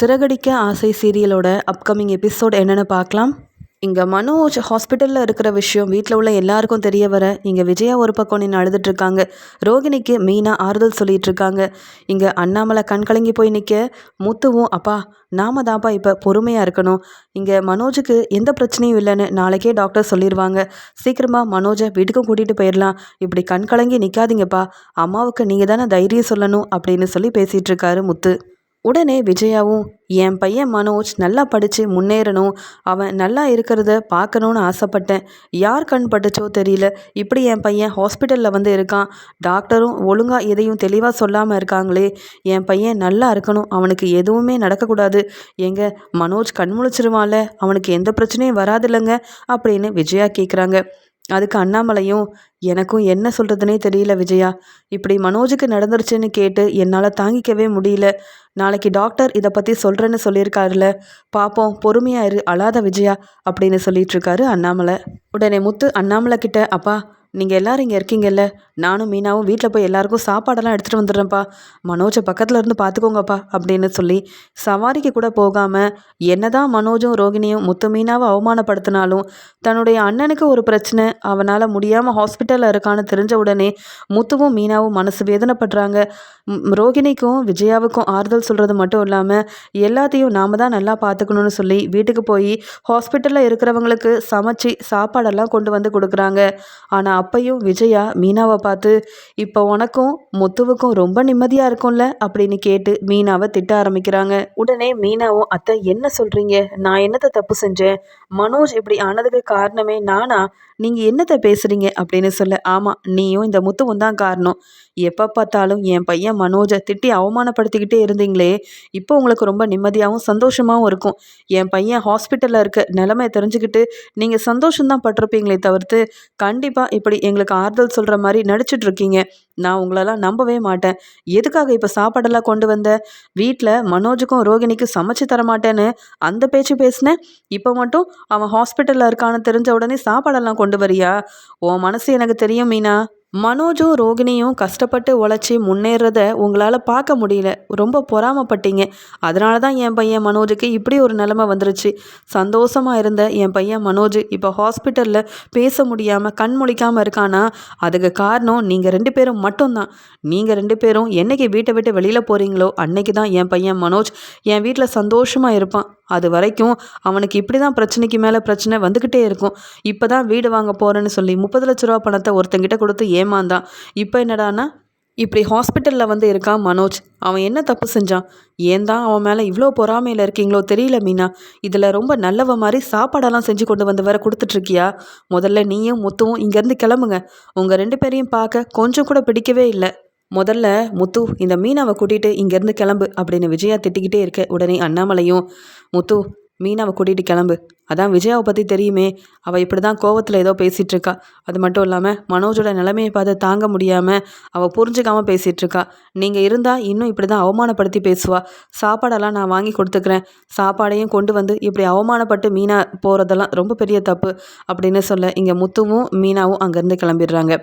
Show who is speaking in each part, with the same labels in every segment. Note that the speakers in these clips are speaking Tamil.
Speaker 1: சிறகடிக்க ஆசை சீரியலோட அப்கமிங் எபிசோட் என்னென்னு பார்க்கலாம். இங்கே மனோஜ் ஹாஸ்பிட்டலில் இருக்கிற விஷயம் வீட்டில் உள்ள எல்லாருக்கும் தெரிய வர இங்கே விஜயா ஒரு பக்கம் நின்று அழுதுட்ருக்காங்க ரோகிணிக்கு மீனா ஆறுதல் சொல்லிகிட்ருக்காங்க இங்கே அண்ணாமலை கண் கலங்கி போய் நிற்க முத்துவும் அப்பா நாம தான்ப்பா இப்போ பொறுமையாக இருக்கணும். இங்கே மனோஜுக்கு எந்த பிரச்சனையும் இல்லைன்னு நாளைக்கே டாக்டர் சொல்லிடுவாங்க சீக்கிரமாக மனோஜை வீட்டுக்கும் கூட்டிகிட்டு போயிடலாம். இப்படி கண் கலங்கி நிற்காதீங்கப்பா அம்மாவுக்கு நீங்கள் தானே தைரியம் சொல்லணும் அப்படின்னு சொல்லி பேசிகிட்ருக்காரு முத்து. உடனே விஜயாவும் என் பையன் மனோஜ் நல்லா படித்து முன்னேறணும். அவன் நல்லா இருக்கிறத பார்க்கணுன்னு ஆசைப்பட்டேன். யார் கண் பட்டுச்சோ தெரியல. இப்படி என் பையன் ஹாஸ்பிட்டலில் வந்து இருக்கான். டாக்டரும் ஒழுங்காக எதையும் தெளிவாக சொல்லாமல் இருக்காங்களே. என் பையன் நல்லா இருக்கணும். அவனுக்கு எதுவுமே நடக்கக்கூடாது. எங்க மனோஜ் கண் முழிச்சிருவான்ல. அவனுக்கு எந்த பிரச்சனையும் வராதில்லைங்க. அப்படின்னு விஜயா கேட்குறாங்க அதுக்கு அண்ணாமலையும் எனக்கும் என்ன சொல்கிறதுனே தெரியல விஜயா. இப்படி மனோஜுக்கு நடந்துருச்சுன்னு கேட்டு என்னால் தாங்கிக்கவே முடியல. நாளைக்கு டாக்டர் இதை பற்றி சொல்கிறேன்னு சொல்லியிருக்காருல. பார்ப்போம் பொறுமையாக இரு அழாத விஜயா அப்படின்னு சொல்லிட்டு இருக்காரு அண்ணாமலை. உடனே முத்து அண்ணாமலை கிட்ட அப்பா நீங்கள் எல்லோரும் இங்கே இருக்கீங்கல்ல? நானும் மீனாவும் வீட்டில் போய் எல்லாருக்கும் சாப்பாடெல்லாம் எடுத்துகிட்டு வந்துடுறேன்ப்பா. மனோஜை பக்கத்தில் இருந்து பார்த்துக்கோங்கப்பா அப்படின்னு சொல்லி சவாரிக்கு கூட போகாமல் என்னதான் மனோஜும் ரோகிணியும் முத்து மீனாவை அவமானப்படுத்தினாலும் தன்னுடைய அண்ணனுக்கு ஒரு பிரச்சனை அவனால் முடியாமல் ஹாஸ்பிட்டலில் இருக்கான்னு தெரிஞ்ச உடனே முத்துவும் மீனாவும் மனசு வேதனைப்படுறாங்க. ரோகிணிக்கும் விஜயாவுக்கும் ஆறுதல் சொல்கிறது மட்டும் இல்லாமல் எல்லாத்தையும் நாம் தான் நல்லா பார்த்துக்கணும்னு சொல்லி வீட்டுக்கு போய் ஹாஸ்பிட்டலில் இருக்கிறவங்களுக்கு சமைச்சு சாப்பாடெல்லாம் கொண்டு வந்து கொடுக்குறாங்க. ஆனால் அப்பையும் விஜயா மீனாவை பார்த்து இப்போ உனக்கும் முத்துவுக்கும் ரொம்ப நிம்மதியாக இருக்கும்ல? அப்படின்னு கேட்டு மீனாவை திட்ட ஆரம்பிக்கிறாங்க. உடனே மீனாவும் அத்தை என்ன சொல்கிறீங்க நான் என்னத்தை தப்பு செஞ்சேன்? மனோஜ் இப்படி ஆனதுக்கு காரணமே நானா? நீங்கள் என்னத்தை பேசுகிறீங்க அப்படின்னு சொல்ல ஆமாம் நீயும் இந்த முத்துவும் தான் காரணம். எப்போ பார்த்தாலும் என் பையன் மனோஜை திட்டி அவமானப்படுத்திக்கிட்டே இருந்தீங்களே இப்போ உங்களுக்கு ரொம்ப நிம்மதியாகவும் சந்தோஷமாகவும் இருக்கும். என் பையன் ஹாஸ்பிட்டலில் இருக்க நிலைமையை தெரிஞ்சுக்கிட்டு நீங்கள் சந்தோஷம்தான் பட்டிருப்பீங்களே தவிர்த்து கண்டிப்பாக இப்படி எங்களுக்கு ஆறுதல் சொல்கிற மாதிரி நடிச்சிட்ருக்கீங்க நான் உங்களெல்லாம் நம்பவே மாட்டேன். எதுக்காக இப்போ சாப்பாடெல்லாம் கொண்டு வந்த? வீட்டில் மனோஜுக்கும் ரோகிணிக்கும் சமைச்சு தர மாட்டேன்னு அந்த பேச்சு பேசினேன் இப்போ மட்டும் அவன் ஹாஸ்பிட்டலில் இருக்கான்னு தெரிஞ்ச உடனே சாப்பாடெல்லாம் கொண்டு வரியா? உன் மனசு எனக்கு தெரியும் மீனா. மனோஜும் ரோகிணியும் கஷ்டப்பட்டு உழைச்சி முன்னேறத உங்களால் பார்க்க முடியல. ரொம்ப பொறாமப்பட்டீங்க. அதனால தான் என் பையன் மனோஜுக்கு இப்படி ஒரு நிலமை வந்துருச்சு. சந்தோஷமாக இருந்த என் பையன் மனோஜ் இப்போ ஹாஸ்பிட்டலில் பேச முடியாமல் கண் முழிக்காமல் இருக்கானா? அதுக்கு காரணம் நீங்கள் ரெண்டு பேரும் மட்டும்தான். நீங்கள் ரெண்டு பேரும் என்னைக்கு வீட்டை விட்டு வெளியில் போகிறீங்களோ அன்னைக்கு தான் என் பையன் மனோஜ் என் வீட்டில் சந்தோஷமாக இருப்பான். அது வரைக்கும் அவனுக்கு இப்படி தான் பிரச்சனைக்கு மேலே பிரச்சனை வந்துக்கிட்டே இருக்கும். இப்போ தான் வீடு வாங்க போகிறேன்னு சொல்லி முப்பது லட்ச ரூபா பணத்தை ஒருத்தங்கிட்ட கொடுத்து ஏமாந்தான். இப்போ என்னடானா இப்படி ஹாஸ்பிட்டலில் வந்து இருக்கான் மனோஜ்? அவன் என்ன தப்பு செஞ்சான்? ஏன் தான் அவன் மேலே இவ்வளோ பொறாமையில் இருக்கீங்களோ தெரியல மீனா. இதில் ரொம்ப நல்லவ மாதிரி சாப்பாடெல்லாம் செஞ்சு கொண்டு வந்து வர கொடுத்துட்ருக்கியா? முதல்ல நீயும் முத்துவும் இங்கேருந்து கிளம்புங்க. உங்கள் ரெண்டு பேரையும் பார்க்க கொஞ்சம் கூட பிடிக்கவே இல்லை. முதல்ல முத்து இந்த மீனாவை கூட்டிகிட்டு இங்கேருந்து கிளம்பு அப்படின்னு விஜயா திட்டிக்கிட்டே இருக்க உடனே அண்ணாமலையும் முத்து மீனாவை கூட்டிகிட்டு கிளம்பு. அதான் விஜயாவை பற்றி தெரியுமே. அவள் இப்படி தான் கோவத்தில் ஏதோ பேசிகிட்டு இருக்கா. அது மட்டும் இல்லாமல் மனோஜோட நிலைமையை பார்த்து தாங்க முடியாமல் அவள் புரிஞ்சுக்காமல் பேசிகிட்டு இருக்கா. நீங்கள் இருந்தால் இன்னும் இப்படி தான் அவமானப்படுத்தி பேசுவா. சாப்பாடெல்லாம் நான் வாங்கி கொடுத்துக்கிறேன். சாப்பாடையும் கொண்டு வந்து இப்படி அவமானப்பட்டு மீனா போகிறதெல்லாம் ரொம்ப பெரிய தப்பு அப்படின்னு சொல்ல இங்கே முத்துவும் மீனாவும் அங்கேருந்து கிளம்பிடுறாங்க.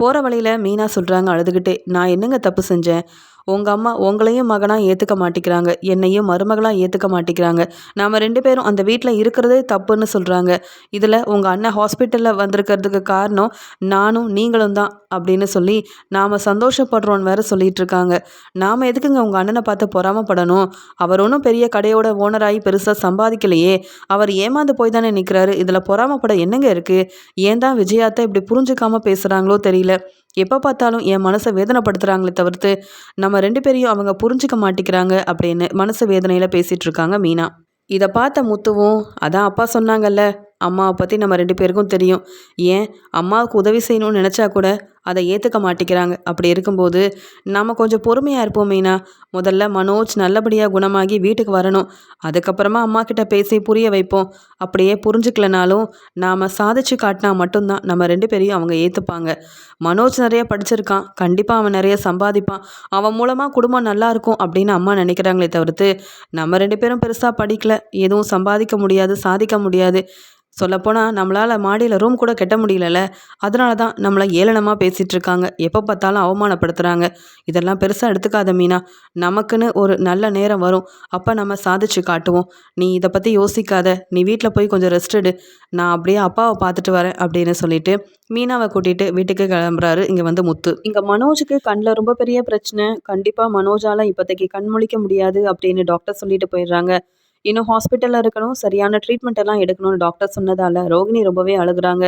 Speaker 1: போகிற வழியில் மீனா சொல்கிறாங்க அழுதுகிட்டே நான் என்னங்க தப்பு செஞ்சேன்? உங்கள் அம்மா உங்களையும் மகனாக ஏற்றுக்க மாட்டேங்கிறாங்க என்னையும் மருமகளாக ஏற்றுக்க மாட்டேங்கிறாங்க நாம் ரெண்டு பேரும் அந்த வீட்டில் இருக்கிறதே தப்புன்னு சொல்கிறாங்க இதில் உங்கள் அண்ணன் ஹாஸ்பிட்டலில் வந்திருக்கிறதுக்கு காரணம் நானும் நீங்களும் தான் அப்படின்னு சொல்லி நாம் சந்தோஷப்படுறோன்னு வேற சொல்லிட்டு இருக்காங்க. நாம் எதுக்குங்க உங்கள் அண்ணனை பார்த்து பொறாமப்படணும்? அவர் ஒன்றும் பெரிய கடையோட ஓனராகி பெருசாக சம்பாதிக்கலையே. அவர் ஏமாந்து போய் தானே நிற்கிறாரு இதில் பொறாமப்பட என்னங்க இருக்குது ஏன் தான் விஜயாத்தை இப்படி புரிஞ்சுக்காமல் பேசுகிறாங்களோ தெரியல. எப்போ பார்த்தாலும் என் மனசை வேதனைப்படுத்துகிறாங்களே தவிர்த்து நம்ம ரெண்டு பேரையும் அவங்க புரிஞ்சிக்க மாட்டேங்கிறாங்க அப்படின்னு மனசு வேதனையில் பேசிகிட்டு இருக்காங்க மீனா. இதை பார்த்த முத்துவும் அதான் அப்பா சொன்னாங்கல்ல அம்மாவை பற்றி நம்ம ரெண்டு பேருக்கும் தெரியும். ஏன்? அம்மாவுக்கு உதவி செய்யணும்னு நினச்சா கூட அதை ஏற்றுக்க மாட்டேங்கிறாங்க அப்படி இருக்கும்போது நம்ம கொஞ்சம் பொறுமையாக இருப்போம் மீனா. முதல்ல மனோஜ் நல்லபடியாக குணமாகி வீட்டுக்கு வரணும். அதுக்கப்புறமா அம்மா கிட்ட பேசி புரிய வைப்போம். அப்படியே புரிஞ்சுக்கலனாலும் நாம் சாதிச்சு காட்டினா மட்டும்தான் நம்ம ரெண்டு பேரையும் அவங்க ஏற்றுப்பாங்க மனோஜ் நிறைய படிச்சிருக்கான். கண்டிப்பாக அவன் நிறைய சம்பாதிப்பான். அவன் மூலமாக குடும்பம் நல்லா இருக்கும் அப்படின்னு அம்மா நினைக்கிறாங்களே தவிர்த்து நம்ம ரெண்டு பேரும் பெருசாக படிக்கல. எதுவும் சம்பாதிக்க முடியாது சாதிக்க முடியாது. சொல்லப்போனால் நம்மளால் மாடியில் ரூம் கூட கெட்ட முடியலல்ல. அதனால தான் நம்மளை ஏளனமாக பேசி பேசிகிட்டு இருக்காங்க எப்போ பார்த்தாலும் அவமானப்படுத்துகிறாங்க இதெல்லாம் பெருசாக எடுத்துக்காத மீனா. நமக்குன்னு ஒரு நல்ல நேரம் வரும். அப்போ நம்ம சாதிச்சு காட்டுவோம். நீ இதை பற்றி யோசிக்காத. நீ வீட்டில் போய் கொஞ்சம் ரெஸ்ட் எடு. நான் அப்படியே அப்பாவை பார்த்துட்டு வரேன் அப்படின்னு சொல்லிட்டு மீனாவை கூட்டிகிட்டு வீட்டுக்கு கிளம்புறாரு இங்கே வந்து முத்து. இங்கே மனோஜுக்கு கண்ணில் ரொம்ப பெரிய பிரச்சனை. கண்டிப்பாக மனோஜால் இப்போதைக்கு கண் முழிக்க முடியாது அப்படின்னு டாக்டர் சொல்லிட்டு போயிடுறாங்க. இன்னும் ஹாஸ்பிட்டலில் இருக்கணும். சரியான ட்ரீட்மெண்ட் எல்லாம் எடுக்கணும்னு டாக்டர் சொன்னதால் ரோகிணி ரொம்பவே அழுகுறாங்க.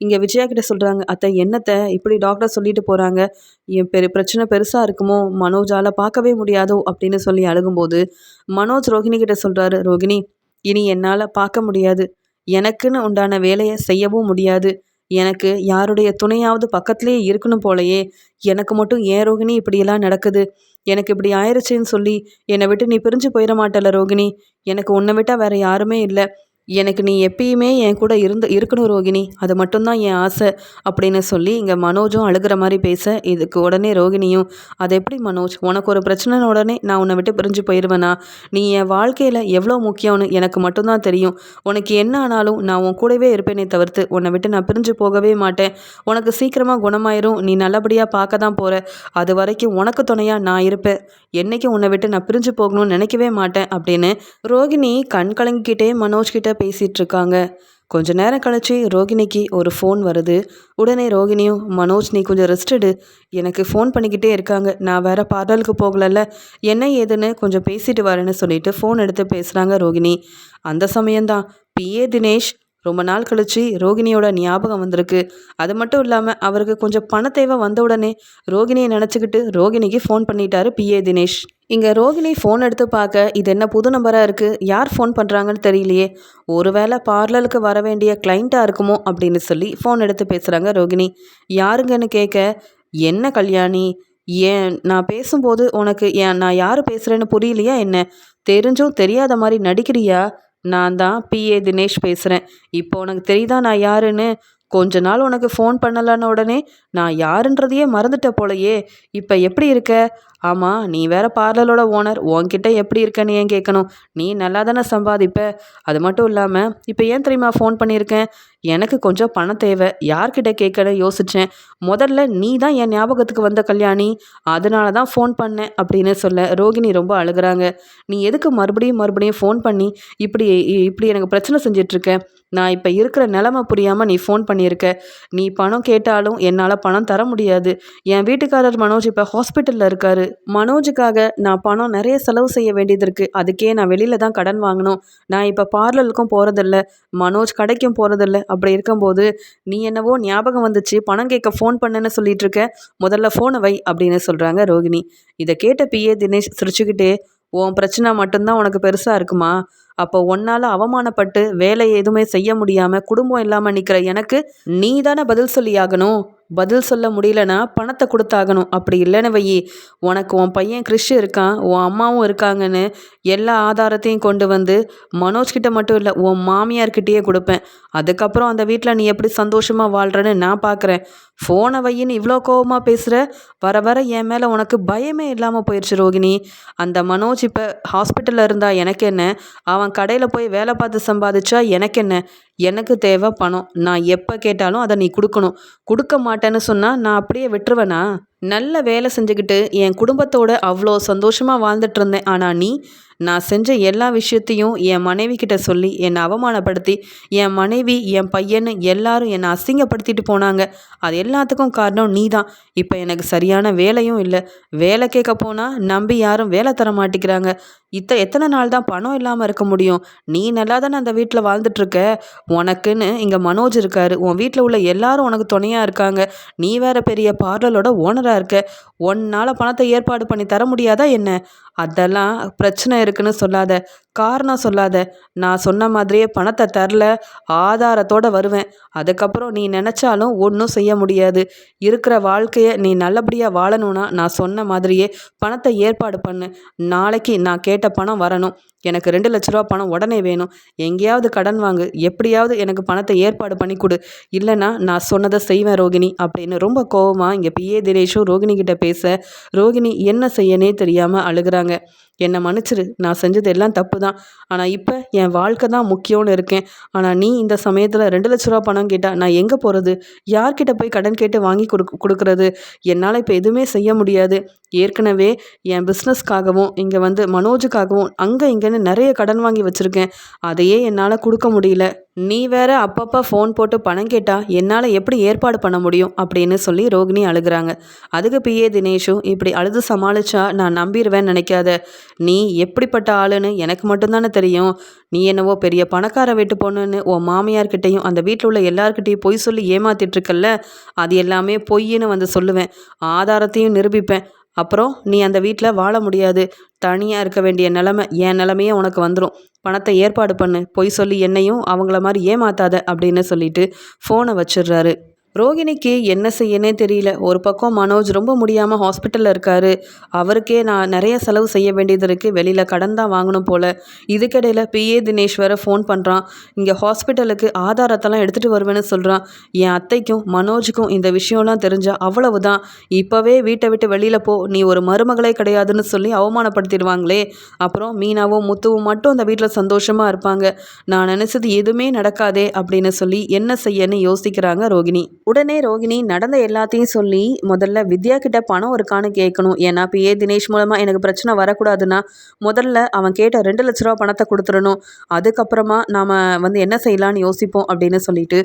Speaker 1: இங்கே விஜயா கிட்ட சொல்கிறாங்க அத்தை என்னத்தை? இப்படி டாக்டர் சொல்லிட்டு போகிறாங்க என் பெரு பிரச்சனை பெருசாக இருக்குமோ? மனோஜால் பார்க்கவே முடியாதோ? அப்படின்னு சொல்லி அழுகும்போது மனோஜ் ரோஹிணி கிட்ட சொல்கிறாரு ரோகிணி இனி என்னால் பார்க்க முடியாது. எனக்குன்னு உண்டான வேலையை செய்யவும் முடியாது. எனக்கு யாருடைய துணையாவது பக்கத்துலேயே இருக்கணும் போலையே. எனக்கு மட்டும் ஏன் ரோகிணி இப்படியெல்லாம் நடக்குது? எனக்கு இப்படி ஆயிடுச்சுன்னு சொல்லி என்னை விட்டு நீ பிரிஞ்சு போயிட மாட்டல ரோகிணி எனக்கு உன்னை விட்டால் வேறு யாருமே இல்லை. எனக்கு நீ எப்பயுமே என் கூட இருந்து இருக்கணும் ரோகிணி. அது மட்டும்தான் என் ஆசை அப்படின்னு சொல்லி இங்கே மனோஜும் அழுகிற மாதிரி பேச இதுக்கு உடனே ரோகிணியும் அது எப்படி மனோஜ்? உனக்கு ஒரு பிரச்சனை உடனே நான் உன்னை விட்டு பிரிஞ்சு போயிடுவேனா நீ என் வாழ்க்கையில் எவ்வளோ முக்கியம்னு எனக்கு மட்டும்தான் தெரியும். உனக்கு என்ன ஆனாலும் நான் உன் கூடவே இருப்பேனே தவிர்த்து உன்னை விட்டு நான் பிரிஞ்சு போகவே மாட்டேன். உனக்கு சீக்கிரமாக குணமாயிரும். நீ நல்லபடியாக பார்க்க தான் போகிற அது வரைக்கும் உனக்கு துணையாக நான் இருப்பேன். என்றைக்கும் உன்னை விட்டு நான் பிரிஞ்சு போகணும்னு நினைக்கவே மாட்டேன் அப்படின்னு ரோகிணி கண் கலங்கிக்கிட்டே மனோஜ் கிட்ட பேசிகிட்டு இருக்காங்க கொஞ்ச நேரம் கழிச்சு ரோகிணிக்கு ஒரு ஃபோன் வருது. உடனே ரோகிணியும் மனோஜ் நீ கொஞ்சம் ரெஸ்ட் எடு. எனக்கு ஃபோன் பண்ணிக்கிட்டே இருக்காங்க. நான் வேற பார்லருக்கு போகலல்ல. என்ன ஏதுன்னு கொஞ்சம் பேசிட்டு வரேன்னு சொல்லிட்டு ஃபோன் எடுத்து பேசுகிறாங்க ரோகிணி. அந்த சமயம்தான். பிஏ தினேஷ் ரொம்ப நாள் கழிச்சு ரோகிணியோட ஞாபகம் வந்திருக்கு. அது மட்டும் இல்லாமல் அவருக்கு கொஞ்சம் பண தேவை வந்த உடனே ரோகிணியை நினச்சிக்கிட்டு ரோகிணிக்கு ஃபோன் பண்ணிட்டாரு பிஏ தினேஷ். இங்கே ரோகிணி ஃபோன் எடுத்து பார்க்க இது என்ன புது நம்பராக இருக்குது யார் ஃபோன் பண்ணுறாங்கன்னு தெரியலையே. ஒருவேளை பார்லருக்கு வர வேண்டிய கிளைண்ட்டாக இருக்குமோ? அப்படின்னு சொல்லி ஃபோன் எடுத்து பேசுகிறாங்க ரோகிணி. யாருங்கன்னு கேட்க என்ன கல்யாணி? ஏன் நான் பேசும்போது உனக்கு ஏன் நான் யார் பேசுகிறேன்னு புரியலையா என்ன? தெரிஞ்சும் தெரியாத மாதிரி நடிக்கிறியா? நான் தான் பிஏ தினேஷ் பேசுகிறேன் இப்போ உனக்கு தெரியுதா நான் யாருன்னு? கொஞ்ச நாள் உனக்கு ஃபோன் பண்ணலான்னு உடனே நான் யாருன்றதையே மறந்துட்ட போலையே. இப்போ எப்படி இருக்க? ஆமாம் நீ வேற பார்லரோட ஓனர் உன்கிட்ட எப்படி இருக்கன்னு ஏன் கேட்கணும் நீ நல்லா தானே சம்பாதிப்ப? அது மட்டும் இல்லாமல் இப்போ ஏன் தெரியுமா ஃபோன் பண்ணியிருக்கேன்? எனக்கு கொஞ்சம் பணம் தேவை. யார்கிட்ட கேட்கணும் யோசித்தேன் முதல்ல நீ தான் என் ஞாபகத்துக்கு வந்த கல்யாணி. அதனால தான் ஃபோன் பண்ணேன் அப்படின்னு சொல்ல ரோகிணி ரொம்ப அழுகிறாங்க. நீ எதுக்கு மறுபடியும் மறுபடியும் ஃபோன் பண்ணி இப்படி இப்படி எனக்கு பிரச்சனை செஞ்சிட்ருக்க? நான் இப்போ இருக்கிற நிலமை புரியாமல் நீ ஃபோன் பண்ணியிருக்க. நீ பணம் கேட்டாலும் என்னால் பணம் தர முடியாது. என் வீட்டுக்காரர் மனோஜ் இப்போ ஹாஸ்பிட்டலில் இருக்கார். மனோஜுக்காக நான் பணம் நிறைய செலவு செய்ய வேண்டியது இருக்குது அதுக்கே நான் வெளியில் தான் கடன் வாங்கணும். நான் இப்போ பார்லருக்கும் போகிறதில்ல மனோஜ் கடைக்கும் போகிறதில்ல அப்படி இருக்கும்போது நீ என்னவோ ஞாபகம் வந்துச்சு. பணம் கேட்க ஃபோன் பண்ணுன்னு சொல்லிட்டு இருக்க. முதல்ல ஃபோனை வை அப்படின்னு சொல்கிறாங்க ரோகிணி. இதை கேட்ட பிஏ தினேஷ் சிரிச்சுக்கிட்டே உன் பிரச்சனை மட்டும்தான் உனக்கு பெருசாக இருக்குமா? அப்போ உன்னால் அவமானப்பட்டு வேலை எதுவுமே செய்ய முடியாமல் குடும்பம் இல்லாமல் நிற்கிற எனக்கு நீ தானே பதில் சொல்லி ஆகணும் பதில் சொல்ல முடியலனா பணத்தை கொடுத்தாகணும். அப்படி இல்லைன்னு வையி. உனக்கு உன் பையன் கிறிஷ் இருக்கான். உன் அம்மாவும் இருக்காங்கன்னு எல்லா ஆதாரத்தையும் கொண்டு வந்து மனோஜ்கிட்ட மட்டும் இல்லை உன் மாமியார்கிட்டயே கொடுப்பேன். அதுக்கப்புறம் அந்த வீட்டில் நீ எப்படி சந்தோஷமாக வாழ்கிறன்னு நான் பார்க்குறேன் ஃபோனை வையின்னு இவ்வளோ கோபமாக பேசுகிற வர வர என் மேலே உனக்கு பயமே இல்லாமல் போயிடுச்சு ரோகிணி. அந்த மனோஜ் இப்போ ஹாஸ்பிட்டலில் இருந்தால் எனக்கு என்ன? அவன் கடையில் போய் வேலை பார்த்து சம்பாதிச்சா எனக்கு என்ன? எனக்கு தேவை பணம். நான் எப்போ கேட்டாலும் அதை நீ கொடுக்கணும். கொடுக்க மாட்டேன்னு சொன்னால் நான் அப்படியே விட்டுருவேனா? நல்ல வேலை செஞ்சுக்கிட்டு என் குடும்பத்தோட அவ்வளோ சந்தோஷமாக வாழ்ந்துட்டு இருந்தேன். ஆனால் நீ நான் செஞ்ச எல்லா விஷயத்தையும் என் மனைவி கிட்ட சொல்லி என்னை அவமானப்படுத்தி என் மனைவி என் பையன் எல்லாரும் என்னை அசிங்கப்படுத்திட்டு போனாங்க. அது எல்லாத்துக்கும் காரணம் நீ தான் இப்போ எனக்கு சரியான வேலையும் இல்லை. வேலை கேட்க போனால் நம்பி யாரும் வேலை தர மாட்டேங்கிறாங்க. இத்த எத்தனை நாள் தான் பணம் இல்லாமல் இருக்க முடியும்? நீ நல்லா தானே அந்த வீட்டில் வாழ்ந்துட்டுருக்க? உனக்குன்னு இங்கே மனோஜ் இருக்காரு. உன் வீட்டில் உள்ள எல்லாரும் உனக்கு துணையாக இருக்காங்க. நீ வேற பெரிய பார்லரோட ஓனராக இருக்க. உன்னால் பணத்தை ஏற்பாடு பண்ணி தர முடியாதா என்ன? அதெல்லாம் பிரச்சனை இருக்குன்னு சொல்லாத. காரணம் சொல்லாத. நான் சொன்ன மாதிரியே பணத்தை தரல. ஆதாரத்தோடு வருவேன். அதுக்கப்புறம் நீ நினச்சாலும் ஒன்றும் செய்ய முடியாது. இருக்கிற வாழ்க்கையை நீ நல்லபடியாக வாழணும்னா நான் சொன்ன மாதிரியே பணத்தை ஏற்பாடு பண்ணு. நாளைக்கு நான் கேட்ட பணம் வரணும். எனக்கு ரெண்டு லட்ச ரூபா பணம் உடனே வேணும். எங்கேயாவது கடன் வாங்கு. எப்படியாவது எனக்கு பணத்தை ஏற்பாடு பண்ணி கொடு. இல்லைன்னா நான் சொன்னதை செய்வேன் ரோகிணி அப்படின்னு ரொம்ப கோவமாக இங்கே பிஏ தினேஷும் ரோகிணி கிட்ட பேச ரோகிணி என்ன செய்யனே தெரியாமல் அழுகிறாங்க. என்னை மன்னிச்சிரு. நான் செஞ்சது எல்லாம் தப்பு தான் ஆனால் இப்போ என் வாழ்க்கை தான் முக்கியம்னு இருக்கேன். ஆனால் நீ இந்த சமயத்தில் ரெண்டு லட்ச ரூபா பணம் கேட்டால் நான் எங்கே போகிறது யார்கிட்ட போய் கடன் கேட்டு வாங்கி கொடு கொடுக்குறது? என்னால் இப்போ எதுவுமே செய்ய முடியாது. ஏற்கனவே என் பிஸ்னஸ்க்காகவும் இங்கே வந்து மனோஜுக்காகவும் அங்கே இங்கேன்னு நிறைய கடன் வாங்கி வச்சுருக்கேன். அதையே என்னால் கொடுக்க முடியல. நீ வேற அப்பப்போ ஃபோன் போட்டு பணம் கேட்டால் என்னால் எப்படி ஏற்பாடு பண்ண முடியும் அப்படின்னு சொல்லி ரோகிணி அழுகிறாங்க. அதுக்கு பிஏ தினேஷும் இப்படி அழுது சமாளிச்சா நான் நம்பிடுவேன்னு நினைக்காத. நீ எப்படிப்பட்ட ஆளுன்னு எனக்கு மட்டும்தானே தெரியும். நீ என்னவோ பெரிய பணக்கார வீட்டு பொண்ணுன்னு உன் மாமியார்கிட்டையும் அந்த வீட்டில் உள்ள எல்லார்கிட்டையும் பொய் சொல்லி ஏமாத்திட்டு இருக்கல்ல? அது எல்லாமே பொய்ன்னு வந்து சொல்லுவேன். ஆதாரத்தையும் நிரூபிப்பேன். அப்புறம் நீ அந்த வீட்டில் வாழ முடியாது. தனியாக இருக்க வேண்டிய நிலமை என் நிலமையே உனக்கு வந்துடும் பணத்தை ஏற்பாடு பண்ணு. பொய் சொல்லி என்னையும் அவங்கள மாதிரி ஏமாத்தாத அப்படின்னு சொல்லிட்டு ஃபோனை வச்சிடுறாரு. ரோகிணிக்கு என்ன செய்யனே தெரியல. ஒரு பக்கம் மனோஜ் ரொம்ப முடியாமல் ஹாஸ்பிட்டலில் இருக்கார். அவருக்கே நான் நிறைய செலவு செய்ய வேண்டியது இருக்குது வெளியில் கடன் தான் வாங்கணும் போல். இதுக்கிடையில் பிஏ தினேஷ் ஃபோன் பண்ணுறான் இங்கே ஹாஸ்பிட்டலுக்கு ஆதாரத்தெல்லாம் எடுத்துகிட்டு வருவேன்னு சொல்கிறான் என் அத்தைக்கும் மனோஜுக்கும் இந்த விஷயம்லாம் தெரிஞ்சால் அவ்வளவு தான் இப்போவே வீட்டை விட்டு வெளியில் போ. நீ ஒரு மருமகளே கிடையாதுன்னு சொல்லி அவமானப்படுத்திடுவாங்களே. அப்புறம் மீனாவும் முத்துவும் மட்டும் அந்த வீட்டில் சந்தோஷமாக இருப்பாங்க. நான் நினச்சது எதுவுமே நடக்காதே அப்படின்னு சொல்லி என்ன செய்யன்னு யோசிக்கிறாங்க ரோகிணி. உடனே ரோகிணி நடந்த எல்லாத்தையும் சொல்லி முதல்ல வித்யா கிட்ட பணம் இருக்கான்னு கேட்கணும் ஏன்னா பிஏ தினேஷ் மூலமாக எனக்கு பிரச்சனை வரக்கூடாதுன்னா முதல்ல அவன் கேட்ட ரெண்டு லட்ச ரூபா பணத்தை கொடுத்துடணும். அதுக்கப்புறமா நாம் வந்து என்ன செய்யலான்னு யோசிப்போம் அப்படின்னு சொல்லிட்டு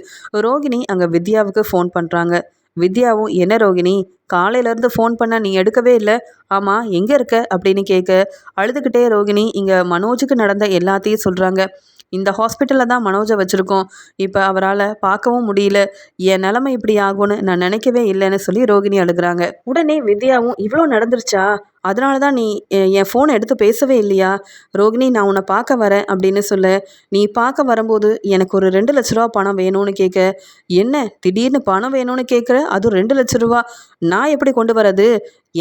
Speaker 1: ரோகிணி அங்கே வித்யாவுக்கு ஃபோன் பண்ணுறாங்க வித்யாவும் என்ன ரோகிணி காலையிலேருந்து ஃபோன் பண்ண நீ எடுக்கவே இல்லை. ஆமாம் எங்கே இருக்க? அப்படின்னு கேட்க அழுதுகிட்டே ரோகிணி இங்கே மனோஜுக்கு நடந்த எல்லாத்தையும் சொல்கிறாங்க இந்த ஹாஸ்பிட்டலில் தான் மனோஜை வச்சுருக்கோம். இப்போ அவரால் பார்க்கவும் முடியல. என் நிலமை இப்படி ஆகும்னு நான் நினைக்கவே இல்லைன்னு சொல்லி ரோகிணி அழுகிறாங்க. உடனே வித்யாவும் இவ்வளோ நடந்துருச்சா? அதனால தான் நீ என் ஃபோனை எடுத்து பேசவே இல்லையா? ரோகிணி நான் உன்னை பார்க்க வரேன் அப்படின்னு சொல்ல நீ பார்க்க வரும்போது எனக்கு ஒரு ரெண்டு லட்ச ரூபா பணம் வேணும்னு கேட்க என்ன திடீர்னு பணம் வேணும்னு கேட்குற? அதுவும் ரெண்டு லட்ச ரூபா. நான் எப்படி கொண்டு வரது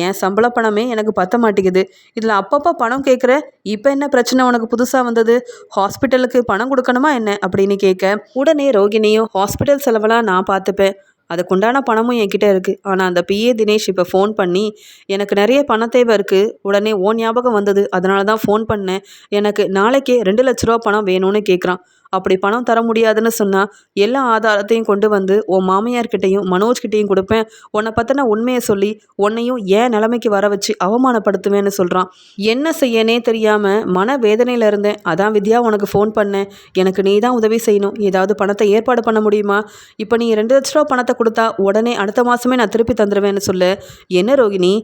Speaker 1: என் சம்பள பணமே எனக்கு பத்த மாட்டேங்குது. இதில் அப்பப்போ பணம் கேட்குற? இப்போ என்ன பிரச்சனை உனக்கு புதுசாக வந்தது? ஹாஸ்பிட்டலுக்கு பணம் கொடுக்கணுமா என்ன? அப்படின்னு கேட்க உடனே ரோகிணியும் ஹாஸ்பிட்டல் செலவெல்லாம் நான் பார்த்துப்பேன். அதுக்குண்டான பணமும் என்கிட்ட இருக்குது ஆனால் அந்த பிஏ தினேஷ் இப்போ ஃபோன் பண்ணி எனக்கு நிறைய பண தேவை இருக்குது உடனே ஓ ஞாபகம் வந்தது. அதனால தான் ஃபோன் பண்ணேன். எனக்கு நாளைக்கே ரெண்டு லட்ச ரூபா பணம் வேணும்னு கேட்குறான் அப்படி பணம் தர முடியாதுன்னு சொன்னால் எல்லா ஆதாரத்தையும் கொண்டு வந்து உன் மாமியார்கிட்டையும் மனோஜ்கிட்டையும் கொடுப்பேன். உன்னை பற்றின உண்மையை சொல்லி உன்னையும் ஏன் நிலைமைக்கு வர வச்சு அவமானப்படுத்துவேன்னு சொல்கிறான் என்ன செய்யனே தெரியாமல் மன வேதனையில் இருந்தேன். அதான் வித்யா உனக்கு ஃபோன் பண்ணேன். எனக்கு நீ தான் உதவி செய்யணும். ஏதாவது பணத்தை ஏற்பாடு பண்ண முடியுமா? இப்போ நீ ரெண்டு லட்ச ரூபா பணத்தை கொடுத்தா உடனே அடுத்த மாதமே நான் திருப்பி தந்துடுவேன்னு சொல்லு. என்ன ரோகிணி?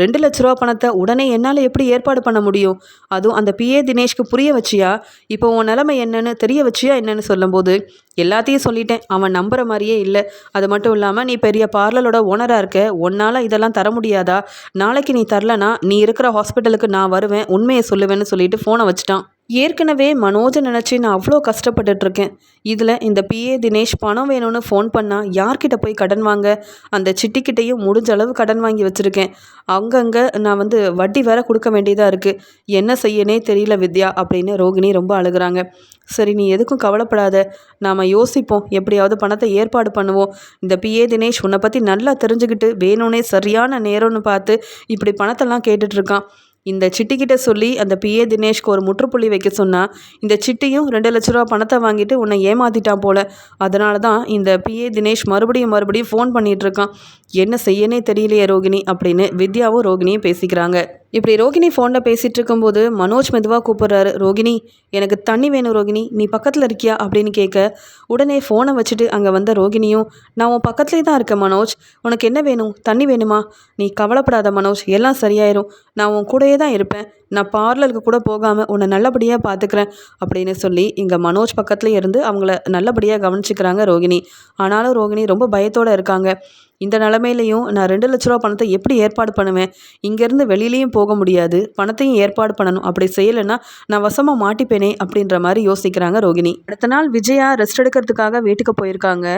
Speaker 1: ரெண்டு லட்ச ரூபா பணத்தை உடனே என்னால் எப்படி ஏற்பாடு பண்ண முடியும்? அதுவும் அந்த பிஏ தினேஷ்க்கு புரிய வச்சியா? இப்போ உன் நிலமை என்னன்னு தெரிய வச்சியா என்னன்னு சொல்லும்போது எல்லாத்தையும் சொல்லிட்டேன். அவன் நம்புற மாதிரியே இல்லை. அது மட்டும் இல்லாமல் நீ பெரிய பார்லரோட ஓனராக இருக்க. உன்னால் இதெல்லாம் தர முடியாதா? நாளைக்கு நீ தரலனா நீ இருக்கிற ஹாஸ்பிட்டலுக்கு நான் வருவேன் உண்மையை சொல்லுவேன்னு சொல்லிட்டு ஃபோனை வச்சுட்டான். ஏற்கனவே மனோஜை நினச்சி நான் அவ்வளோ கஷ்டப்பட்டுட்ருக்கேன். இதில் இந்த பிஏ தினேஷ் பணம் வேணும்னு ஃபோன் பண்ணால் யார்கிட்ட போய் கடன் வாங்க? அந்த சிட்டிக்கிட்டையும் முடிஞ்ச அளவு கடன் வாங்கி வச்சுருக்கேன். அங்கங்கே நான் வந்து வட்டி வேற கொடுக்க வேண்டியதாக இருக்குது என்ன செய்யனே தெரியல வித்யா அப்படின்னு ரோகிணி ரொம்ப அழுகிறாங்க. சரி நீ எதுக்கும் கவலைப்படாத. நாம் யோசிப்போம். எப்படியாவது பணத்தை ஏற்பாடு பண்ணுவோம். இந்த பிஏ தினேஷ் உன்னை பற்றி நல்லா தெரிஞ்சுக்கிட்டு வேணும்னே சரியான நேரம்னு பார்த்து இப்படி பணத்தெல்லாம் கேட்டுட்ருக்கான். இந்த சிட்டிக்கிட்ட சொல்லி அந்த பிஏ தினேஷ்க்கு ஒரு முற்றுப்புள்ளி வைக்க சொன்னால் இந்த சிட்டியும் ரெண்டு லட்ச ரூபா பணத்தை வாங்கிட்டு உன்னை ஏமாத்திட்டான் போல. அதனால தான் இந்த பிஏ தினேஷ் மறுபடியும் மறுபடியும் ஃபோன் பண்ணிகிட்ருக்கான் என்ன செய்யனே தெரியலையே ரோகிணி அப்படின்னு வித்யாவும் ரோகிணியும் பேசிக்கிறாங்க. இப்படி ரோகிணி ஃபோனில் பேசிகிட்டு இருக்கும்போது மனோஜ் மெதுவாக கூப்பிட்றாரு ரோகிணி எனக்கு தண்ணி வேணும் ரோகிணி நீ பக்கத்தில் இருக்கியா? அப்படின்னு கேட்க உடனே ஃபோனை வச்சுட்டு அங்கே வந்த ரோகிணியும் நான் உன் பக்கத்துலேயே தான் இருக்கேன் மனோஜ் உனக்கு என்ன வேணும்? தண்ணி வேணுமா? நீ கவலைப்படாத மனோஜ் எல்லாம் சரியாயிரும். நான் உன் கூடயே தான் இருப்பேன். நான் பார்லருக்கு கூட போகாமல் உன்னை நல்லபடியாக பார்த்துக்கிறேன் அப்படின்னு சொல்லி இங்கே மனோஜ் பக்கத்துலேயே இருந்து அவங்கள நல்லபடியாக கவனிச்சிக்கிறாங்க ரோகிணி. ஆனாலும் ரோகிணி ரொம்ப பயத்தோடு இருக்காங்க. இந்த நிலமையிலையும் நான் ரெண்டு லட்ச ரூபா பணத்தை எப்படி ஏற்பாடு பண்ணுவேன்? இங்கேருந்து வெளியிலையும் போக முடியாது. பணத்தையும் ஏற்பாடு பண்ணணும். அப்படி செய்யலைன்னா நான் வசமாக மாட்டிப்பேனே அப்படின்ற மாதிரி யோசிக்கிறாங்க ரோகிணி. அடுத்த நாள் விஜயா ரெஸ்ட் எடுக்கிறதுக்காக வீட்டுக்கு போயிருக்காங்க.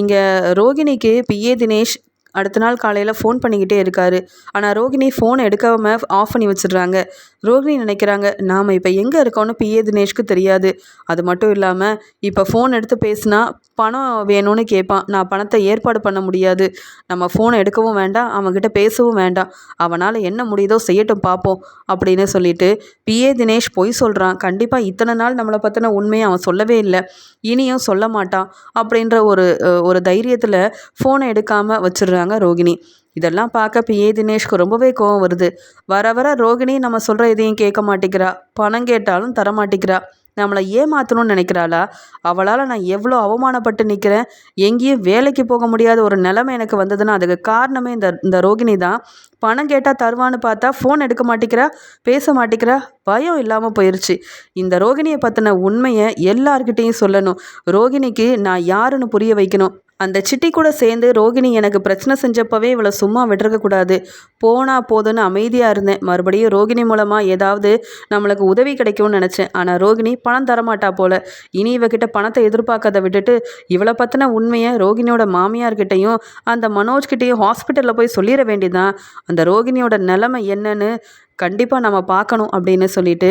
Speaker 1: இங்கே ரோகிணிக்கு பிஏ தினேஷ் அடுத்த நாள் காலையில் ஃபோன் பண்ணிக்கிட்டே இருக்காரு. ஆனால் ரோகிணி ஃபோன் எடுக்காம ஆஃப் பண்ணி வச்சிடுறாங்க. ரோகிணி நினைக்கிறாங்க நாம் இப்போ எங்கே இருக்கோம்னு பிஏ தினேஷ்க்கு தெரியாது. அது மட்டும் இல்லாமல் இப்போ ஃபோன் எடுத்து பேசினா பணம் வேணும்னு கேட்பான் நான் பணத்தை ஏற்பாடு பண்ண முடியாது. நம்ம ஃபோனை எடுக்கவும் வேண்டாம் அவன்கிட்ட பேசவும் வேண்டாம். அவனால் என்ன முடியுதோ செய்யட்டும் பார்ப்போம் அப்படின்னு சொல்லிட்டு பிஏ தினேஷ் பொய் சொல்கிறான் கண்டிப்பாக இத்தனை நாள் நம்மளை பற்றின உண்மையை அவன் சொல்லவே இல்லை. இனியும் சொல்ல மாட்டான் அப்படின்ற ஒரு ஒரு தைரியத்தில் ஃபோனை எடுக்காமல் வச்சிடுறாங்க ரோகிணி. இதெல்லாம் பார்க்க பிஏ தினேஷ்க்கு ரொம்பவே கோவம் வருது. வர வர ரோகிணி நம்ம சொல்கிற எதையும் கேட்க மாட்டேங்கிறா. பணம் கேட்டாலும் தர மாட்டேங்கிறா நம்மளை ஏமாற்றணும்னு நினைக்கிறாளா? அவளால் நான் எவ்வளோ அவமானப்பட்டு நிற்கிறேன் எங்கேயும் வேலைக்கு போக முடியாத ஒரு நிலைமை எனக்கு வந்ததுன்னா அதுக்கு காரணமே இந்த இந்த ரோகிணி தான். பணம் கேட்டால் தருவான்னு பார்த்தா ஃபோன் எடுக்க மாட்டேங்கிறா பேச மாட்டேங்கிறா. பயம் இல்லாமல் போயிடுச்சு இந்த ரோகிணியை பற்றின உண்மையை எல்லார்கிட்டேயும் சொல்லணும். ரோகிணிக்கு நான் யாருன்னு புரிய வைக்கணும். அந்த சிட்டி கூட சேர்ந்து ரோகிணி எனக்கு பிரச்சனை செஞ்சப்பவே இவளை சும்மா விட்டுருக்கக்கூடாது போனால் போனா போதுன்னு அமைதியாக இருந்தேன். மறுபடியும் ரோகிணி மூலமாக ஏதாவது நம்மளுக்கு உதவி கிடைக்கும்னு நினச்சேன். ஆனால் ரோகிணி பணம் தரமாட்டா போல. இனி இவகிட்ட பணத்தை எதிர்பார்க்கத விட்டுட்டு இவளை பற்றின உண்மையை ரோகிணியோட மாமியார்கிட்டையும் அந்த மனோஜ்கிட்டையும் ஹாஸ்பிட்டலில் போய் சொல்லிட வேண்டியதான் அந்த ரோகிணியோட நிலைமை என்னன்னு கண்டிப்பாக நம்ம பார்க்கணும் அப்படின்னு சொல்லிட்டு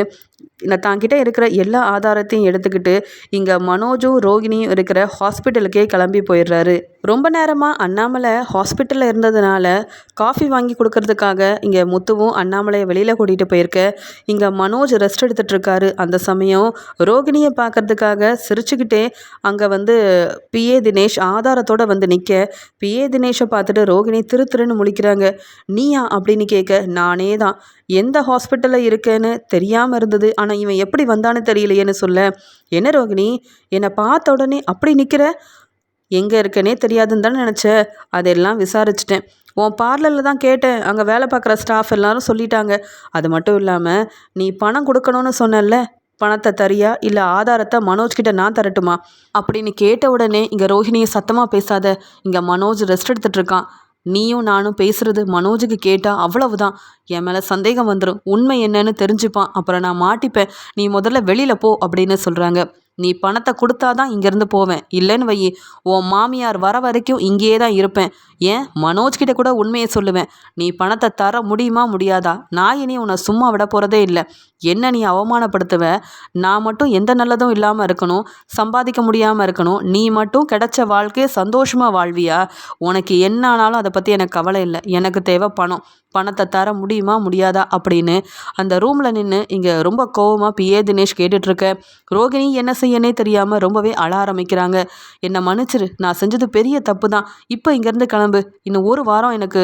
Speaker 1: நான் தாங்கிட்ட இருக்கிற எல்லா ஆதாரத்தையும் எடுத்துக்கிட்டு இங்கே மனோஜும் ரோகிணியும் இருக்கிற ஹாஸ்பிட்டலுக்கே கிளம்பி போயிடுறாரு. ரொம்ப நேரமாக அண்ணாமலை ஹாஸ்பிட்டலில் இருந்ததுனால காஃபி வாங்கி கொடுக்கறதுக்காக இங்கே முத்துவும் அண்ணாமலையை வெளியில் கூட்டிகிட்டு போயிருக்க. இங்கே மனோஜ் ரெஸ்ட் எடுத்துகிட்ருக்காரு அந்த சமயம் ரோகிணியை பார்க்கறதுக்காக சிரிச்சுக்கிட்டே அங்கே வந்து பிஏ தினேஷ் ஆதாரத்தோடு வந்து நிற்க பிஏ தினேஷை பார்த்துட்டு ரோகிணி திரு திருன்னு முழிக்கிறாங்க. நீயா அப்படின்னு கேட்க நானே தான் எந்த ஹாஸ்பிட்டலில் இருக்கேன்னு தெரியாமல் இருந்தது. ஆனால் இவன் எப்படி வந்தான்னு தெரியலையேன்னு சொல்ல. என்ன ரோகிணி? என்னை பார்த்த உடனே அப்படி நிற்கிற எங்கே இருக்கேனே தெரியாதுன்னு தானே நினச்சேன் அதெல்லாம் விசாரிச்சிட்டேன். உன் பார்லரில் தான் கேட்டேன். அங்கே வேலை பார்க்குற ஸ்டாஃப் எல்லாரும் சொல்லிட்டாங்க. அது மட்டும் இல்லாமல் நீ பணம் கொடுக்கணும்னு சொன்னல பணத்தை தரியா? இல்லை ஆதாரத்தை மனோஜ்கிட்ட நான் தரட்டுமா? அப்படின்னு கேட்ட உடனே இங்கே ரோஹிணியை சத்தமாக பேசாத. இங்கே மனோஜ் ரெஸ்ட் எடுத்துட்டு இருக்கான். நீயும் நானும் பேசுறது மனோஜுக்கு கேட்டால் அவ்வளவுதான். என் மேலே சந்தேகம் வந்துடும் உண்மை என்னன்னு தெரிஞ்சுப்பான். அப்புறம் நான் மாட்டிப்பேன். நீ முதல்ல வெளியில் போ அப்படின்னு சொல்கிறாங்க நீ பணத்தை கொடுத்தாதான் இங்கேருந்து போவேன். இல்லைன்னு வை. உன் மாமியார் வர வரைக்கும் இங்கேயே தான் இருப்பேன். ஏன்? மனோஜ் கிட்ட கூட உண்மையை சொல்லுவேன். நீ பணத்தை தர முடியுமா முடியாதா? நான் இனி உன்னை சும்மா விட போகிறதே இல்லை. என்ன நீ அவமானப்படுத்துவ? நான் மட்டும் எந்த நல்லதும் இல்லாமல் இருக்கணும். சம்பாதிக்க முடியாமல் இருக்கணும். நீ மட்டும் கிடைச்ச வாழ்க்கையை சந்தோஷமாக வாழ்வியா? உனக்கு என்ன ஆனாலும் அதை பற்றி எனக்கு கவலை இல்லை. எனக்கு தேவை பணம். பணத்தை தர முடியுமா முடியாதா? அப்படின்னு அந்த ரூமில் நின்று இங்கே ரொம்ப கோவமாக பிஏ தினேஷ் கேட்டுட்ருக்க ரோகிணி என்ன செய்யனே தெரியாமல் ரொம்பவே அழ ஆரம்பிக்கிறாங்க. என்னை மன்னிச்சிரு நான் செஞ்சது பெரிய தப்பு தான் இப்போ இங்கேருந்து கிளம்பு. இன்னும் ஒரு வாரம் எனக்கு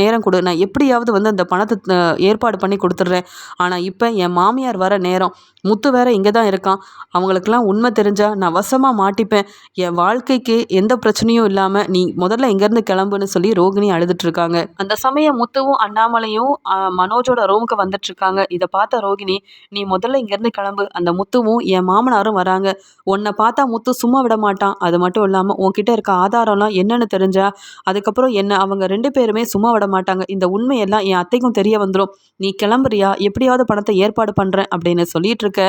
Speaker 1: நேரம் கொடு. நான் எப்படியாவது வந்து அந்த பணத்தை ஏற்பாடு பண்ணி கொடுத்துட்றேன். ஆனால் இப்போ என் மாமியார் வர நேரம். முத்து வேற இங்கே தான் இருக்கான். அவங்களுக்கெல்லாம் உண்மை தெரிஞ்சால் நான் வசமாக மாட்டிப்பேன். என் வாழ்க்கைக்கு எந்த பிரச்சனையும் இல்லாமல் நீ முதல்ல இங்கேருந்து கிளம்புன்னு சொல்லி ரோகிணி அழுதுட்ருக்காங்க அந்த சமயம் முத்துவும் அண்ணாமலையும் மனோஜோட ரூமுக்கு வந்துட்டுருக்காங்க இதை பார்த்த ரோகிணி நீ முதல்ல இங்கேருந்து கிளம்பு. அந்த முத்துவும் என் மாமனாரும் வராங்க. உன்னை பார்த்தா முத்து சும்மா விட மாட்டான். அது மட்டும் இல்லாமல் உன்கிட்ட இருக்க ஆதாரம்லாம் என்னன்னு தெரிஞ்சா அதுக்கப்புறம் என்ன அவங்க ரெண்டு பேருமே சும்மா விட மாட்டாங்க. இந்த உண்மையெல்லாம் என் அத்தைக்கும் தெரிய வந்துடும் நீ கிளம்புறியா? எப்படியாவது பணத்தை ஏற்பாடு பண்ணுறேன் அப்படின்னு சொல்லிட்டு இருக்க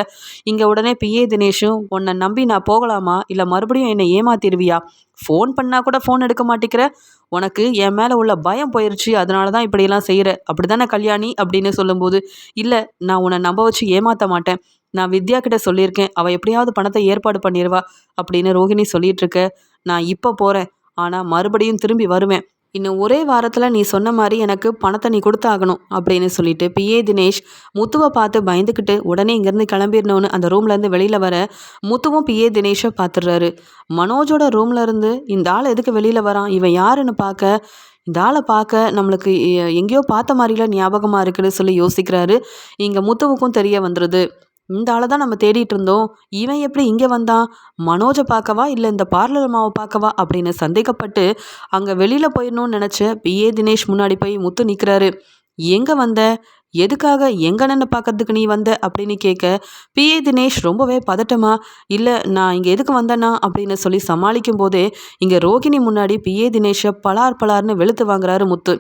Speaker 1: இங்கே உடனே பிஏ தினேஷும் உன்னை நம்பி நான் போகலாமா? இல்லை மறுபடியும் என்னை ஏமாத்திடுவியா? ஃபோன் பண்ணால் கூட ஃபோன் எடுக்க மாட்டேங்கிற? உனக்கு என் மேலே உள்ள பயம் போயிடுச்சு அதனால தான் இப்படியெல்லாம் செய்கிற அப்படி தானே கல்யாணி? அப்படின்னு சொல்லும்போது இல்லை நான் உன்னை நம்ப வச்சு ஏமாற்ற மாட்டேன். நான் வித்யா கிட்ட சொல்லியிருக்கேன். அவள் எப்படியாவது பணத்தை ஏற்பாடு பண்ணிடுவா அப்படின்னு ரோகிணி சொல்லிட்டு இருக்க நான் இப்போ போகிறேன் ஆனால் மறுபடியும் திரும்பி வருவேன். இன்னும் ஒரே வாரத்தில் நீ சொன்ன மாதிரி எனக்கு பணத்தை நீ கொடுத்தாகணும் அப்படின்னு சொல்லிட்டு பிஏ தினேஷ் முத்துவை பார்த்து பயந்துக்கிட்டு உடனே இங்கேருந்து கிளம்பிடணும்னு அந்த ரூம்லேருந்து வெளியில் வர முத்துவும் பிஏ தினேஷை பார்த்துடுறாரு. மனோஜோட ரூம்ல இருந்து இந்த ஆள் எதுக்கு வெளியில் வரான்? இவன் யாருன்னு பார்க்க இந்த ஆளை பார்க்க நம்மளுக்கு எங்கேயோ பார்த்த மாதிரிலாம் ஞாபகமாக இருக்குன்னு சொல்லி யோசிக்கிறாரு. இங்கே முத்துவுக்கும் தெரிய வந்துடுது இந்த ஆளை தான் நம்ம தேடிட்டு இருந்தோம். இவன் எப்படி இங்கே வந்தான்? மனோஜை பார்க்கவா? இல்லை இந்த பார்லர் அம்மாவை பார்க்கவா? அப்படின்னு சந்தேகப்பட்டு அங்கே வெளியில் போயிடணும்னு நினச்ச பிஏ தினேஷ் முன்னாடி போய் முத்து நிற்கிறாரு எங்கே வந்த? எதுக்காக எங்கன்னு பார்க்கறதுக்கு நீ வந்த? அப்படின்னு கேட்க பிஏ தினேஷ் ரொம்பவே பதட்டமா இல்லை நான் இங்கே எதுக்கு வந்தேனா? அப்படின்னு சொல்லி சமாளிக்கும் போதே இங்கே ரோகிணி முன்னாடி பிஏ தினேஷை பலார் பலார்னு வெளுத்து வாங்குறாரு முத்து.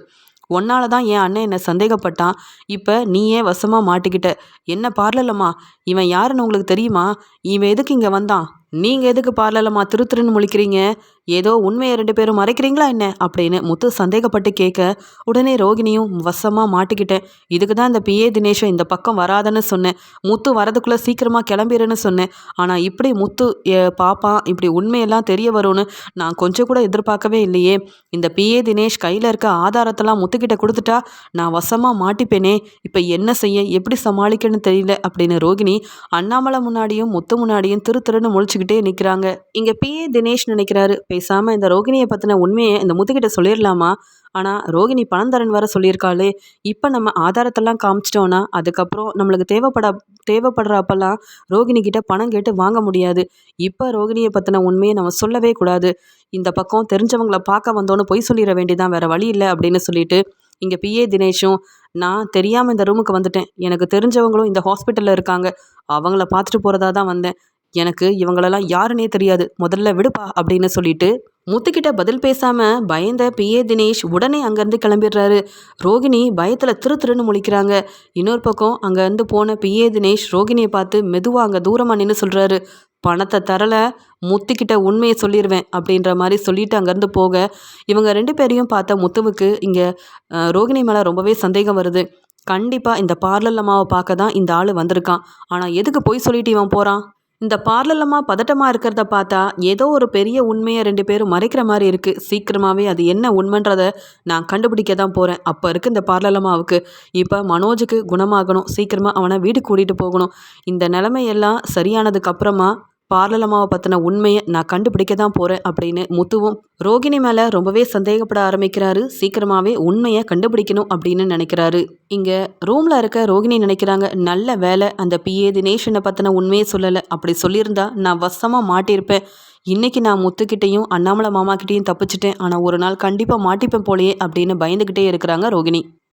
Speaker 1: உன்னால தான் என் அண்ணன் என்னை சந்தேகப்பட்டான். இப்போ நீயே வசமாக மாட்டிக்கிட்ட. என்ன பார்லலம்மா? இவன் யாருன்னு உங்களுக்கு தெரியுமா? இவன் எதுக்கு இங்கே வந்தான்? நீங்கள் எதுக்கு பார்லலம்மா திருத்திருன்னு முழிக்கிறீங்க? ஏதோ உண்மையை ரெண்டு பேரும் மறைக்கிறீங்களா என்ன? அப்படின்னு முத்து சந்தேகப்பட்டு கேட்க உடனே ரோகிணியும் வசமாக மாட்டிக்கிட்டேன் இதுக்கு தான் இந்த பிஏ தினேஷும் இந்த பக்கம் வராதன்னு சொன்னேன். முத்து வரதுக்குள்ளே சீக்கிரமாக கிளம்பிடுன்னு சொன்னேன். ஆனால் இப்படி முத்து எ, பாப்பான் இப்படி உண்மையெல்லாம் தெரிய வரும்னு நான் கொஞ்சம் கூட எதிர்பார்க்கவே இல்லையே. இந்த பிஏ தினேஷ் கையில் இருக்க ஆதாரத்தெல்லாம் முத்துக்கிட்ட கொடுத்துட்டா நான் வசமாக மாட்டிப்பேனே. இப்போ என்ன செய்ய? எப்படி சமாளிக்கணும்னு தெரியல? அப்படின்னு ரோகிணி அண்ணாமலை முன்னாடியும் முத்து முன்னாடியும் திரு திருன்னு முழிச்சுக்கிட்டே நிற்கிறாங்க இங்கே பிஏ தினேஷ் நினைக்கிறாரு. பேசாமல் இந்த ரோகிணியை பற்றின உண்மையை இந்த முத்துக்கிட்ட சொல்லிடலாமா ஆனால் ரோகிணி பணம் தரன் வர சொல்லியிருக்காளே. இப்போ நம்ம ஆதாரத்தெல்லாம் காமிச்சிட்டோன்னா அதுக்கப்புறம் நம்மளுக்கு தேவைப்பட தேவைப்படுற அப்பெல்லாம் ரோகிணி கிட்ட பணம் கேட்டு வாங்க முடியாது. இப்போ ரோகிணியை பற்றின உண்மையை நம்ம சொல்லவே கூடாது. இந்த பக்கம் தெரிஞ்சவங்களை பார்க்க வந்தோன்னு பொய் சொல்லிட வேண்டியதான் வேற வழி இல்லை அப்படின்னு சொல்லிட்டு இங்கே பிஏ தினேஷும் நான் தெரியாமல் இந்த ரூமுக்கு வந்துட்டேன். எனக்கு தெரிஞ்சவங்களும் இந்த ஹாஸ்பிட்டலில் இருக்காங்க. அவங்கள பார்த்துட்டு போகிறதா தான் வந்தேன். எனக்கு இவங்களெல்லாம் யாருன்னே தெரியாது. முதல்ல விடுப்பா அப்படின்னு சொல்லிட்டு முத்துக்கிட்ட பதில் பேசாம பயந்த பிஏ தினேஷ் உடனே அங்கேருந்து கிளம்பிடுறாரு. ரோகிணி பயத்தில் திரு திருன்னு முழிக்கிறாங்க. இன்னொரு பக்கம் அங்கேருந்து போன பிஏ தினேஷ் ரோகிணியை பார்த்து மெதுவாக அங்கே தூரமாக நின்று சொல்கிறாரு பணத்தை தரல முத்துக்கிட்ட உண்மையை சொல்லிடுவேன் அப்படின்ற மாதிரி சொல்லிட்டு அங்கேருந்து போக இவங்க ரெண்டு பேரையும் பார்த்த முத்துவுக்கு இங்கே ரோகிணி மேலே ரொம்பவே சந்தேகம் வருது. கண்டிப்பாக இந்த பார்லர் அம்மாவை பார்க்க தான் இந்த ஆள் வந்திருக்கான். ஆனால் எதுக்கு போய் சொல்லிட்டு இவன் போகிறான் இந்த பார்லர் அம்மா பதட்டமாக இருக்கிறத பார்த்தா ஏதோ ஒரு பெரிய உண்மையை ரெண்டு பேரும் மறைக்கிற மாதிரி இருக்குது சீக்கிரமாகவே அது என்ன உண்மைன்றதை நான் கண்டுபிடிக்க தான் போகிறேன் அப்போ இருக்குது இந்த பார்லர் அம்மாவுக்கு இப்போ மனோஜுக்கு குணமாகணும். சீக்கிரமாக அவனை வீடு கூட்டிகிட்டு போகணும். இந்த நிலைமையெல்லாம் சரியானதுக்கப்புறமா பார்லலம்மாவை பார்லர் அம்மாவை பற்றின உண்மையை நான் கண்டுபிடிக்க தான் போகிறேன் அப்படின்னு முத்துவும் ரோகிணி மேலே ரொம்பவே சந்தேகப்பட ஆரம்பிக்கிறாரு. சீக்கிரமாகவே உண்மையை கண்டுபிடிக்கணும் அப்படின்னு நினைக்கிறாரு. இங்கே ரூமில் இருக்க ரோகிணி நினைக்கிறாங்க நல்ல வேலை அந்த பிஏ தினேஷனை பற்றின உண்மையை சொல்லலை. அப்படி சொல்லியிருந்தா நான் வசமாக மாட்டியிருப்பேன். இன்னைக்கு நான் முத்துக்கிட்டேயும் அண்ணாமலை மாமாக்கிட்டேயும் தப்பிச்சிட்டேன். ஆனால் ஒரு நாள் கண்டிப்பாக மாட்டிப்பேன் போலையே அப்படின்னு பயந்துக்கிட்டே இருக்கிறாங்க ரோகிணி.